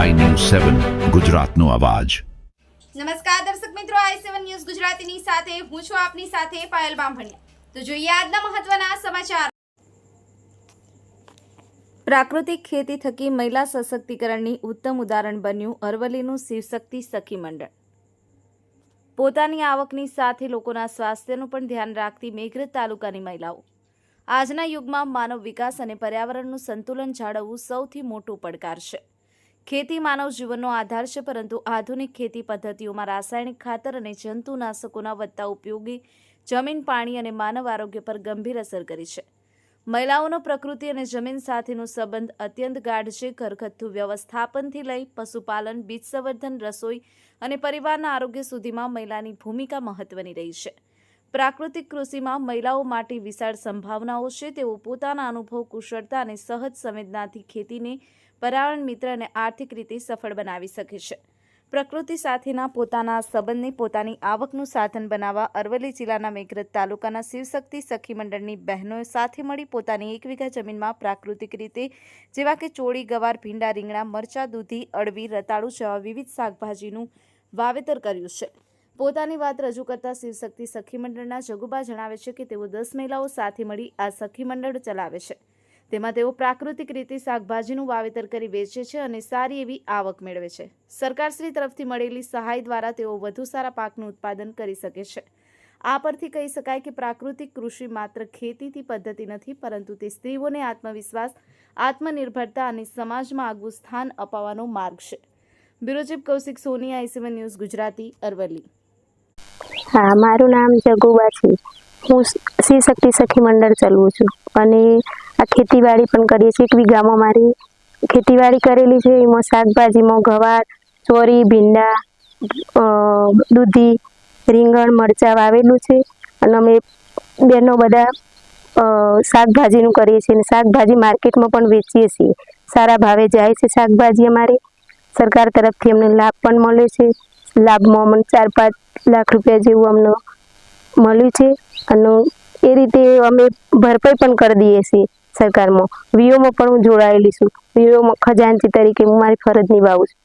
સેવન ગુજરાતનો અવાજ. નમસ્કાર દર્શક મિત્રો આઈ સેવન ન્યૂઝ ગુજરાતીની સાથે હું છું આપની સાથે પાયલ બામભણિયા. તો જોઈએ આજના મહત્વના સમાચાર. પ્રાકૃતિક ખેતી થકી મહિલા સશક્તિકરણની ઉત્તમ ઉદાહરણ બન્યું અરવલ્લીનું શિવશક્તિ સખી મંડળ. પોતાની આવકની સાથે લોકોના સ્વાસ્થ્યનું પણ ધ્યાન રાખતી મેઘરજ તાલુકાની મહિલાઓ. આજના યુગમાં માનવ વિકાસ અને પર્યાવરણનું સંતુલન જાળવવું સૌથી મોટું પડકાર છે. ખેતી માનવ જીવનનો આધાર છે, પરંતુ આધુનિક ખેતી પદ્ધતિઓમાં રાસાયણિક ખાતર અને જંતુનાશકોના વધતા ઉપયોગી જમીન, પાણી અને માનવ આરોગ્ય પર ગંભીર અસર કરી છે. મહિલાઓનો પ્રકૃતિ અને જમીન સાથેનો સંબંધ અત્યંત ગાઢ છે. ઘરગથ્થુ વ્યવસ્થાપનથી લઈ પશુપાલન, બીજ સંવર્ધન, રસોઈ અને પરિવારના આરોગ્ય સુધીમાં મહિલાની ભૂમિકા મહત્વની રહી છે. પ્રાકૃતિક કૃષિમાં મહિલાઓ માટે વિશાળ સંભાવનાઓ છે. તેઓ પોતાના અનુભવ, કુશળતા અને સહજ સંવેદનાથી ખેતીને પર્યાવરણ મિત્ર અને આર્થિક રીતે સફળ બનાવી શકે છે. પ્રકૃતિ સાથેના પોતાના સંબંધને પોતાની આવકનું સાધન બનાવવા અરવલ્લી જિલ્લાના મેઘરજ તાલુકાના શિવશક્તિ સખી મંડળની બહેનોએ સાથે મળી પોતાની એક વીઘા જમીનમાં પ્રાકૃતિક રીતે જેવા કે ચોળી, ગવાર, ભીંડા, રીંગણા, મરચા, દૂધી, અળવી, રતાળુ જેવા વિવિધ શાકભાજીનું વાવેતર કર્યું છે. પોતાની વાત રજૂ કરતા શિવશક્તિ સખી મંડળના જગુબા જણાવે છે કે તેઓ દસ મહિલાઓ સાથે મળી આ સખી મંડળ ચલાવે છે. તેમાં તેઓ પ્રાકૃતિક રીતે શાકભાજીનું વાવેતર કરી વેચે છે અને સારી એવી આવક મેળવે છે. સરકારશ્રી તરફથી મળેલી સહાય દ્વારા તેઓ વધુ સારા પાકનું ઉત્પાદન કરી શકે છે. આ પરથી કહી શકાય કે પ્રાકૃતિક કૃષિ માત્ર ખેતીથી પદ્ધતિ નથી, પરંતુ તે સ્ત્રીઓને આત્મવિશ્વાસ, આત્મનિર્ભરતા અને સમાજમાં આગવું સ્થાન અપાવવાનો માર્ગ છે. Bureau Kaushik Soni IC one news Gujarati Aravalli. હા, મારું નામ જગુબા છે. હું શ્રી શક્તિ સખી મંડળ ચલાવું છું. અને આ ખેતીવાડી પણ કરીએ છીએ. એક વીઘામાં મારી ખેતીવાડી કરેલી છે. એમાં શાકભાજીમાં ગવાર, ચોરી, ભીંડા દૂધી, રીંગણ, મરચાં વાવેલું છે. અને અમે બહેનો બધા શાકભાજીનું કરીએ છીએ. અને શાકભાજી માર્કેટમાં પણ વેચીએ છીએ. સારા ભાવે જાય છે શાકભાજી અમારે. સરકાર તરફથી અમને લાભ પણ મળે છે. લાભમાં અમને ચાર પાંચ લાખ રૂપિયા જેવું અમને મળ્યું છે. અને એ રીતે અમે ભરપાઈ પણ કરી દઈએ છીએ સરકારમાં. વીઓમાં પણ હું જોડાયેલી છું. વીઓમાં ખજાનચી તરીકે હું મારી ફરજ નિભાવું છું.